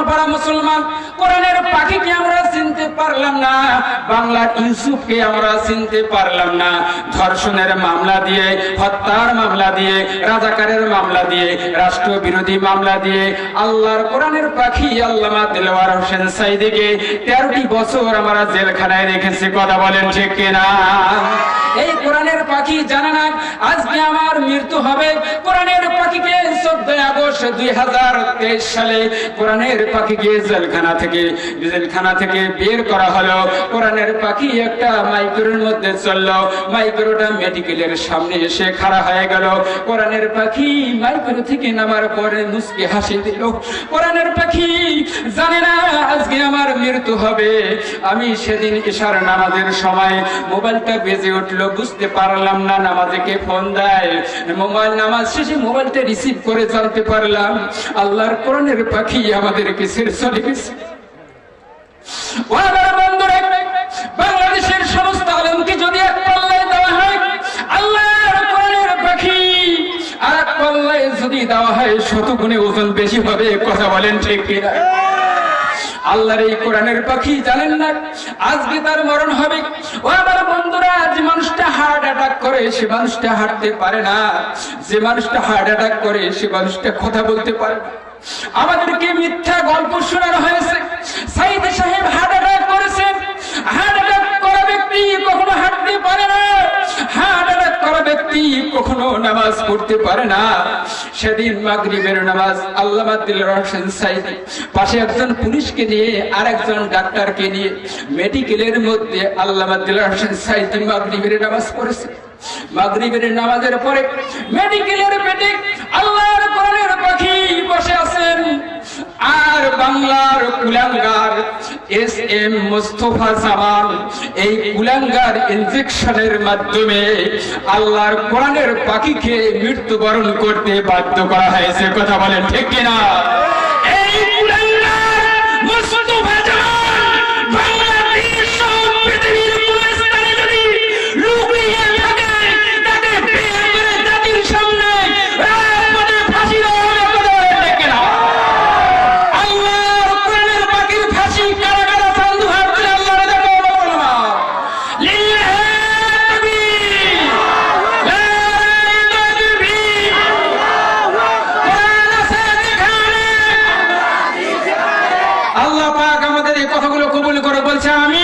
গোয়ালপাড়া মুসলমান। কোরআনের পাখিকে আমরা চিনতে পারলাম না, বাংলার ইউসুফকে আমরা চিনতে পারলাম না। ধর্ষণের মামলা দিয়ে, হত্যার মামলা দিয়ে, রাজাকারের মামলা দিয়ে রাষ্ট্র বিরোধী মামলা দিয়ে আল্লাহর কোরআনের পাখি আল্লামা দিলওয়ার হোসেন সাইদিকে তেরোটি বছর আমরা জেলখানায় রেখেছি, কথা বলেন ঠিক কিনা? এই কোরআনের পাখি জানে না, আজকে আমার মৃত্যু হবে। কোরআনের পাখিকে চোদ্দই আগস্ট পাখি মেডিকেলের সামনে এসে হয়ে গেল। কোরআনের পাখি মাইক্রো থেকে নামার পরে মুসকে হাসি দিল। কোরআনের পাখি, জানে না আজকে আমার মৃত্যু হবে। আমি সেদিন ইশার নামাজের সময় মোবাইলটা বেজে উঠল, বুঝতে পারলাম না নামাজে কে ফোন দেয়। মোবাইল নামাজ শেষে মোবাইলটা রিসিভ করে জানতে পারলাম। আল্লাহর কোরআনের পাখি আমাদেরকে ছেড়ে চলে গেছে। বাংলাদেশের সমস্ত আলমকে যদি এক পাল্লায় দেওয়া হয়, আল্লাহর কোরআনের পাখি। আর এক পাল্লায় যদি দেওয়া হয় শত গুণে ওজন বেশি হবে, কথা বলেন ঠিক কিনা? আল্লাহর এই কোরআনের পাখি জানেন না, আজকে তার মরণ হবে। ও আমার বন্ধুরা যে মানুষটা হার্ট অ্যাটাক করে সে মানুষটা হাঁটতে পারে না। যে মানুষটা হার্ট অ্যাটাক করে, সে মানুষটা কথা বলতে পারে আমাদেরকে মিথ্যা গল্প শোনানো হয়েছে। সাইদ সাহেব হার্ট অ্যাটাক করেছেন। হার্ট অ্যাটাক করা ব্যক্তি কখনো হাঁটতে পারে না। নিয়ে ডাক্তারকে নিয়ে মেডিকেলের মধ্যে আল্লামা দিল হোসেন মাগরিবের নামাজ পড়েছে। মাগরিবের নামাজের পরে মেডিকেলের পেটে আল্লাহর কোরআনের পাখি বসে আছেন। আর বাংলার কুলাঙ্গার এস এম মুস্তফা জামান এই কুলাঙ্গার ইনজেকশনের মাধ্যমে আল্লাহর কোরআনের পাখিকে মৃত্যুবরণ করতে বাধ্য করা হয়েছে। কথা বলেন ঠিক কিনা? আমাদের এই কথাগুলো কবুল করে বলছে আমি